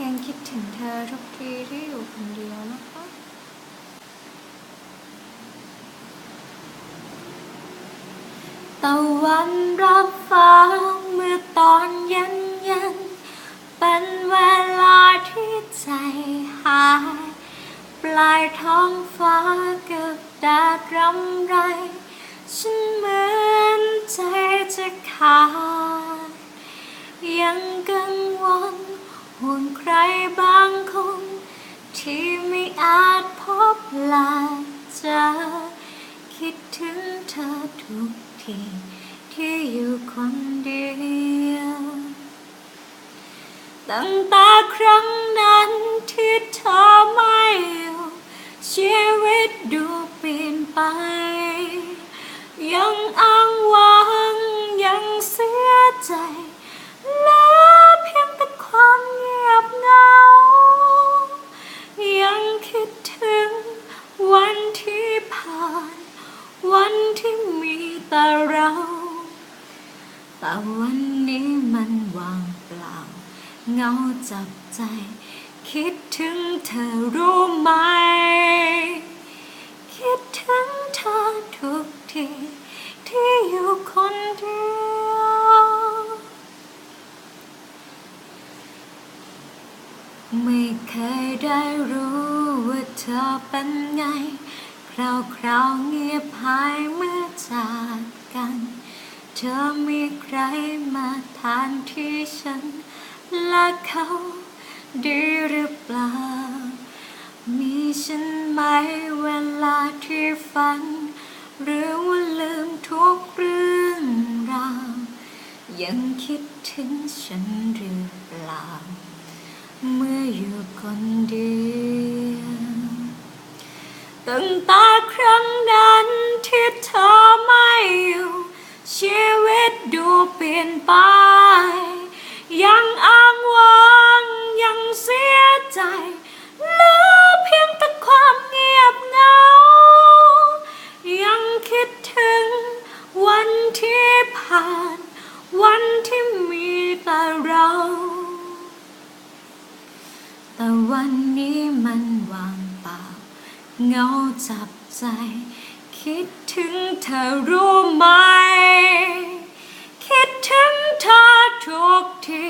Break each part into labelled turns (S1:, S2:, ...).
S1: ลงคิดถึงเธอทุกทีที่อยู่คนเดียวนะคะตะวันรับฟ้าเมื่อตอนเย็นเย็นเป็นเวลาที่ใจหาย ปลายท้องฟ้าเกือบแดดรำไร ฉันเหมือนใจจะขาด ยังกังวลห่วง ใครบางคน ที่ไม่อาจพบลาเจอคิดถึงเธอทุกที ที่อยู่คนเดียว ตั้งแต่ครั้งนั้นที่ ผ่าน วันที่มีแต่เรา แต่วันนี้มันว่างเปล่า เงาจับใจ คิดถึงเธอรู้ไหม คิดถึงเธอทุกที ที่อยู่คนเดียวไม่เคยได้รู้ว่าเธอเป็นไง คราวคราวเงียบหายเมื่อจากกัน เธอมีใครมาแทานที่ฉัน และเขาดีหรือเปล่า มีฉันไหมเวลาที่ฝัน หรือว่าลืมทุกเรื่องราวยังคิดถึงฉันหรือเปล่า เมื่ออยู่คน ตั้งแต่ครั้งนั้นที่เธอไม่อยู่ ชีวิตดูเปลี่ยนไป ยังอ้างว้างยังเสียใจเหลือเพียงแต่ความเงียบเหงา ยังคิดถึงวันที่ผ่าน วันที่มีแต่เรา แต่วันนี้มันว่าง เงาจับใจ คิดถึงเธอรู้ไหม คิดถึงเธอทุกที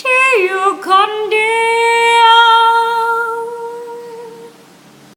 S1: ที่อยู่คนเดียว